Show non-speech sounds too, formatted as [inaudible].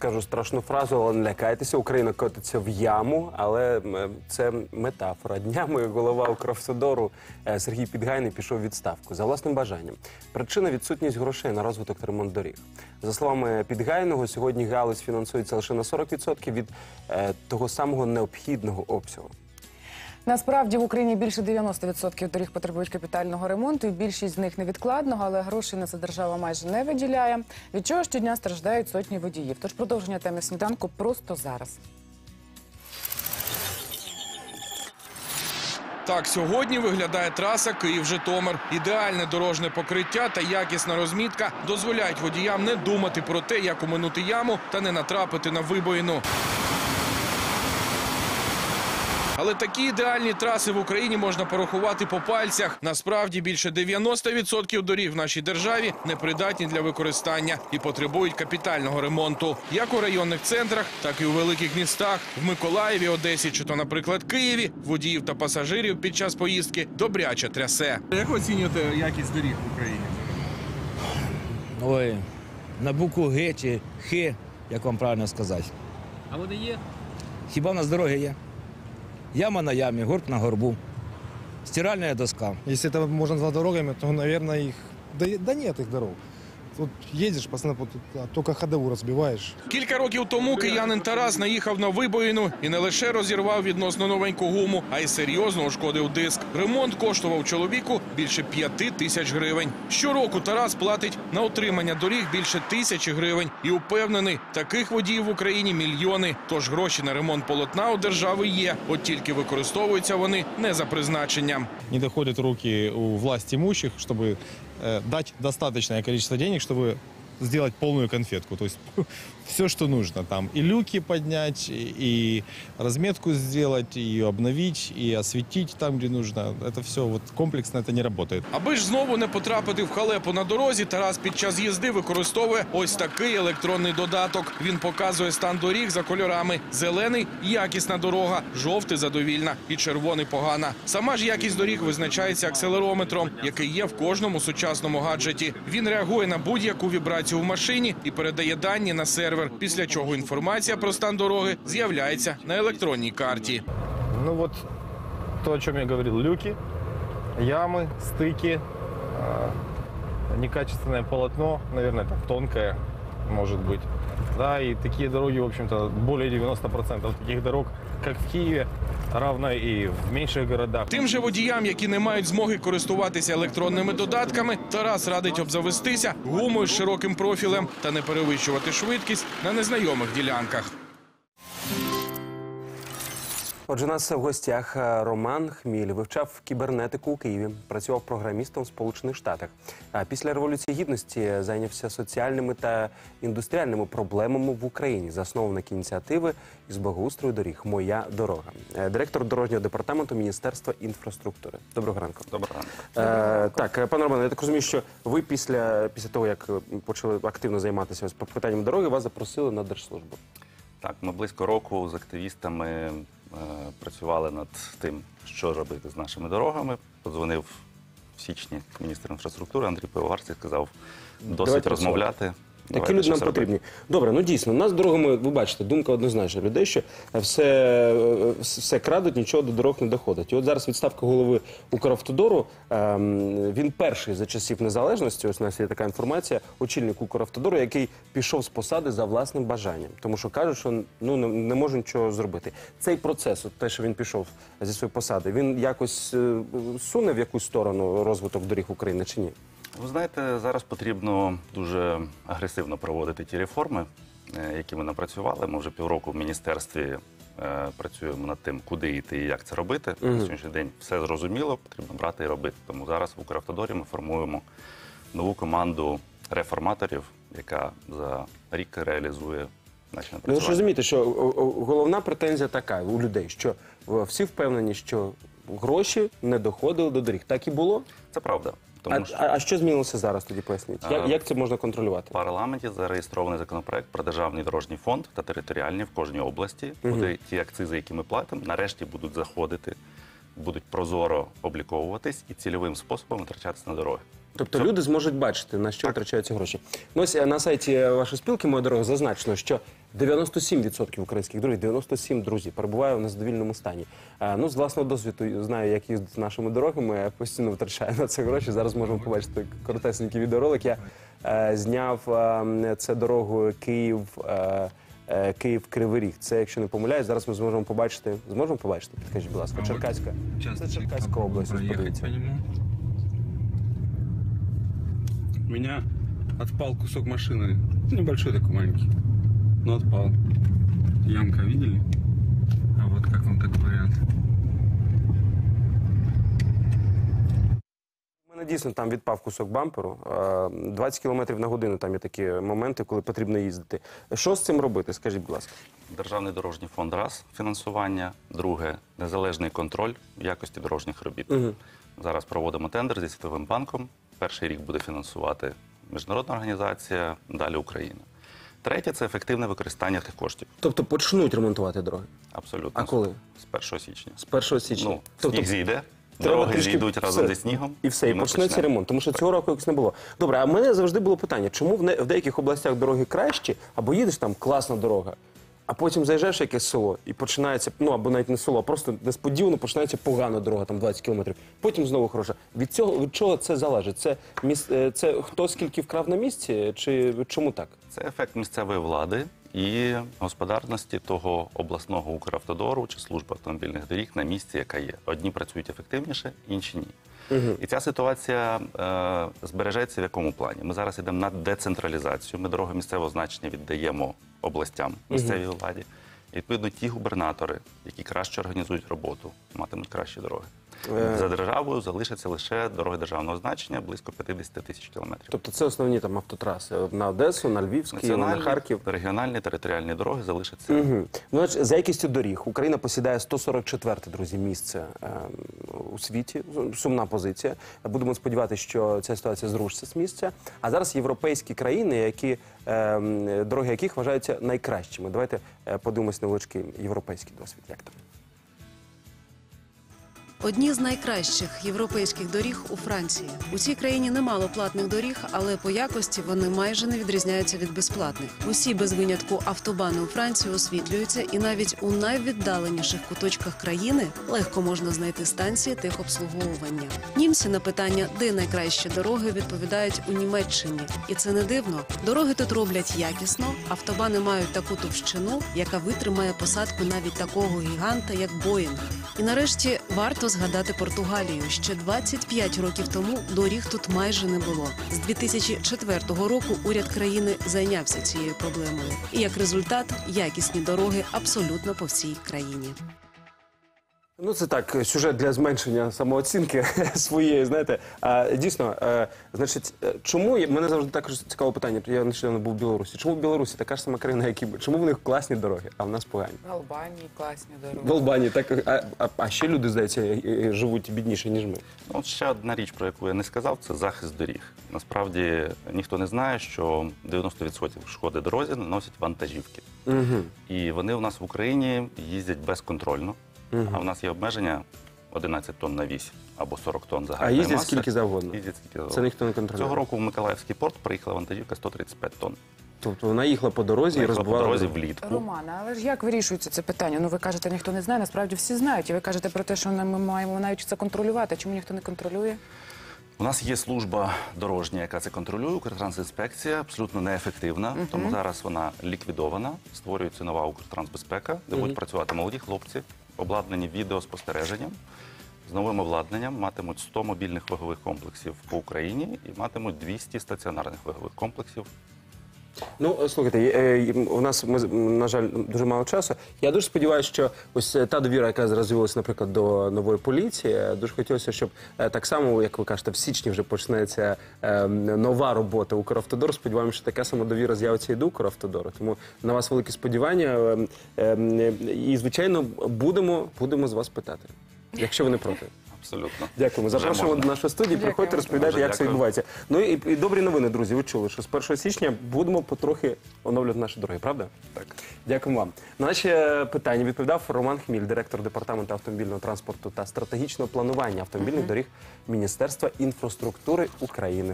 скажу страшну фразу, але не лякайтеся, Україна котиться в яму, але це метафора. Днями голова Укравтодору е, Сергій Підгайний пішов відставку за власним бажанням. Причина відсутність грошей на розвиток та ремонт доріг. За словами Підгайного, сьогодні галузь фінансується лише на 40% від е, того самого необхідного обсягу. Насправді в Україні більше 90% доріг потребують капітального ремонту, і більшість з них невідкладного, але грошей на це держава майже не виділяє. Від чого щодня страждають сотні водіїв. Тож продовження теми сніданку просто зараз. Так сьогодні виглядає траса Київ-Житомир. Ідеальне дорожне покриття та якісна розмітка дозволяють водіям не думати про те, як уминути яму та не натрапити на вибоїну. Але такі ідеальні траси в Україні можна порахувати по пальцях. Насправді більше 90% доріг в нашій державі непридатні для використання і потребують капітального ремонту, як у районних центрах, так і у великих містах в Миколаєві, Одесі чи то, наприклад, Києві. Водіїв та пасажирів під час поїздки добряче трясе. Як ви оцінюєте якість доріг в Україні? Ой, на букву Г чи Х, як вам правильно сказати. А вони є? Хіба в нас дороги є? Яма на ямі, горб на горбу, стиральна доска. Если это можно назвать дорогами, то, наверное, их... Да, да нет их дорог. Тут едешь, постоянно вот тут, а только ходову разбиваешь. Кілька років тому киянин Тарас наїхав на вибоїну і не лише розірвав відносно новеньку гуму, а й серйозно ушкодив диск. Ремонт коштував чоловіку більше п'яти тисяч гривень. Щороку Тарас платить на утримання доріг більше тисячі гривень і упевнений, таких водіїв в Україні мільйони. Тож гроші на ремонт полотна у держави є, от тільки використовуються вони не за призначенням. не доходят руки у власть имущих, чтобы э, дать достаточное количество денег, чтобы сделать полную конфетку. То есть [laughs] все, что нужно. Там и люки поднять, и, разметку сделать, и обновить, и осветить там, где нужно. Это все вот комплексно это не работает. Аби ж знову не потрапити в халепу на дорозі, Тарас під час їзди використовує ось такий електронний додаток. Він показує стан доріг за кольорами: зелений якісна дорога, жовтий задовільна і червоний погана. Сама ж якість доріг визначається акселерометром, який є в кожному сучасному гаджеті. Він реагує на будь-яку вібрацію в машині і передає дані на сервер. Після чого інформація про стан дороги з'являється на електронній карті. Ну вот то, о чем я говорил. Люки, ямы, стыки, а, некачественное полотно, наверное, так тонкое, может быть. Да, и такие дороги, в общем-то, более 90% таких дорог, как в Киеве, равно і в менших городах. Тим же водіям, які не мають змоги користуватися електронними додатками, Тарас радить обзавестися гумою з широким профілем та не перевищувати швидкість на незнайомих ділянках. Отже, у нас в гостях е, Роман Хміль вивчав кібернетику у Києві, працював програмістом в Сполучених Штатах. А після революції гідності зайнявся соціальними та індустріальними проблемами в Україні. Засновник ініціативи із благоустрою доріг Моя дорога, Е, директор дорожнього департаменту Міністерства інфраструктури. Доброго ранку. Доброго ранку. Е, так, е, пане Романе, я так розумію, що ви після, після того, як почали активно займатися ось питанням дороги, вас запросили на держслужбу. Так, ми близько року з активістами працювали над тим, що робити з нашими дорогами. Подзвонив в січні міністр інфраструктури Андрій Пивоварський, сказав досить Давайте розмовляти. Такі люди нам робити. потрібні. Добре, ну дійсно, у нас дорогами, ви бачите, думка однозначна людей, що все, все крадуть, нічого до дорог не доходить. І от зараз відставка голови Укравтодору. ем, Він перший за часів незалежності. Ось у нас є така інформація. Очільник Укравтодору, який пішов з посади за власним бажанням, тому що кажуть, що ну не, не може нічого зробити. Цей процес, от те, що він пішов зі своєї посади, він якось е, суне в якусь сторону розвиток доріг України чи ні? Ви знаєте, зараз потрібно дуже агресивно проводити ті реформи, е, які ми напрацювали. Ми вже півроку в міністерстві е, працюємо над тим, куди йти і як це робити. На сьогоднішній день все зрозуміло, потрібно брати і робити. Тому зараз в Укравтодорі ми формуємо нову команду реформаторів, яка за рік реалізує наші Ну, ви ж напрацювання. розумієте, що о, о, головна претензія така у людей, що е, всі впевнені, що гроші не доходили до доріг. Так і було. Це правда. Тому А, що а, а що змінилося зараз? Тоді поясніть. Як, як це можна контролювати? в парламенті зареєстрований законопроект про державний дорожній фонд та територіальні в кожній області, куди ті акцизи, які ми платимо, нарешті будуть заходити, будуть прозоро обліковуватись і цільовим способом витрачатися на дороги. Тобто люди зможуть бачити, на що витрачаються гроші. Ну, ось е, на сайті вашої спілки моя дорога зазначено, що 97% українських доріг, 97 друзі, перебуває в незадовільному стані. Е, Ну, з власного досвіду знаю, як їздити нашими дорогами. Я постійно витрачаю на це гроші. Зараз можемо побачити коротесенький відеоролик. Я е, зняв е, це дорогою Київ. е, е, Київ Кривий Ріг. Це, якщо не помиляюсь, зараз ми зможемо побачити. Зможемо побачити? Підкажіть, будь ласка, Черкаська. Це Черкаська область. ось подивіться. У меня отпал кусок машины. Небольшой такой маленький. Но отпал. Ямка видели? А вот как вам такой вариант? Мене дійсно там відпав кусок бамперу. Е, 20 км на годину там є такі моменти, коли потрібно їздити. Що з цим робити? Скажіть, будь ласка. Державний дорожній фонд раз фінансування, друге незалежний контроль якості дорожніх робіт. Зараз проводимо тендер зі Світовим банком. Перший рік буде фінансувати міжнародна організація, далі Україна. Третє це ефективне використання тих коштів. Тобто почнуть ремонтувати дороги Абсолютно. А коли? З 1 січня. з 1 січня. Ну, тобто сніг зійде, треба дороги трішки зійдуть разом все. зі снігом. І все, і ми почнеться почнемо. ремонт, тому що цього року якось не було. Добре, а в мене завжди було питання, чому в, не, в деяких областях дороги кращі, або їдеш там класна дорога, а потім заїжджаєш в якесь село і починається, ну або навіть не село, а просто несподівано починається погана дорога, там 20 кілометрів. Потім знову хороша. Від цього від чого це залежить? Це міс, е, це хто скільки вкрав на місці, чи чому так? Це ефект місцевої влади і господарності того обласного Укравтодору чи служби автомобільних доріг на місці, яка є. Одні працюють ефективніше, інші ні. І ця ситуація е, збережеться в якому плані? Ми зараз йдемо на децентралізацію. Ми дороги місцевого значення віддаємо областям, місцевій владі. І, відповідно, ті губернатори, які краще організують роботу, матимуть кращі дороги. Е. За державою залишаться лише дороги державного значення близько 50 тисяч кілометрів. Тобто це основні там автотраси на Одесу, на Львівський, на Харків. регіональні територіальні дороги залишаться Угу. Ну, за якістю доріг Україна посідає 144 друзі місце ем, у світі. Сумна позиція. Будемо сподіватися, що ця ситуація зрушиться з місця. А зараз європейські країни, які ем, дороги яких вважаються найкращими. Давайте е, подивимось невеличкий європейський досвід. Як там? Одні з найкращих європейських доріг у Франції. У цій країні немало платних доріг, але по якості вони майже не відрізняються від безплатних. Усі без винятку автобани у Франції освітлюються, і навіть у найвіддаленіших куточках країни легко можна знайти станції техобслуговування. Німці на питання, де найкращі дороги, відповідають у Німеччині, і це не дивно. Дороги тут роблять якісно. Автобани мають таку товщину, яка витримає посадку навіть такого гіганта, як Боїнг. І нарешті варто згадати Португалію. Ще 25 років тому доріг тут майже не було. З 2004 року уряд країни зайнявся цією проблемою. І як результат, якісні дороги абсолютно по всій країні. Ну, це так, сюжет для зменшення самооцінки [laughs] своєї, знаєте. А, дійсно, е, значить, е, чому мене завжди також цікаве питання. Я нещодавно був в Білорусі. Чому в Білорусі така ж сама країна, як і ми? Чому в них класні дороги, а в нас погані? В Албанії класні дороги. В Албанії так, а, а, а ще люди, здається, живуть бідніше, ніж ми. Ну, От ще одна річ, про яку я не сказав, це захист доріг. Насправді ніхто не знає, що 90% шкоди дорозі наносять вантажівки. Угу. І вони у нас в Україні їздять безконтрольно. А в нас є обмеження 11 тонн на вісь або 40 тонн А загальної їздять маси. скільки завгодно. Їздять скільки завгодно. Це ніхто не контролює. Цього року в Миколаївський порт приїхала вантажівка 135 тонн. Тобто вона їхала по дорозі і Приїхала по розбивала. дорозі дорогу. влітку. Романа, але ж як вирішується це питання? Ну ви кажете, ніхто не знає. Насправді всі знають. І ви кажете про те, що ми маємо навіть це контролювати. Чому ніхто не контролює? У нас є служба дорожня, яка це контролює. Укртрансінспекція абсолютно неефективна, тому зараз вона ліквідована. Створюється нова Укртрансбезпека, де будуть працювати молоді хлопці, обладнані відеоспостереженням. З новим обладнанням матимуть 100 мобільних вагових комплексів по Україні і матимуть 200 стаціонарних вагових комплексів. Ну, слухайте, е, у нас ми, на жаль, дуже мало часу. Я дуже сподіваюся, що ось е, та довіра, яка зараз наприклад, до нової поліції, е, дуже хотілося, щоб так само, як ви кажете, в січні вже почнеться нова робота Укравтодору. Сподіваємося, що така сама довіра з'явиться і до Укравтодору. Тому на вас великі сподівання. І, звичайно, будемо, будемо з вас питати, якщо ви не проти. Абсолютно. Дякуємо. Запрошуємо до нашої студії. Дякую. Приходьте, розповідайте, Дуже як це дякую. відбувається. Ну і, і добрі новини, друзі. Ви чули, що з 1 січня будемо потрохи оновлювати наші дороги, правда? Так. Дякуємо вам. На наші е, питання відповідав Роман Хміль, директор департаменту автомобільного транспорту та стратегічного планування автомобільних доріг Міністерства інфраструктури України.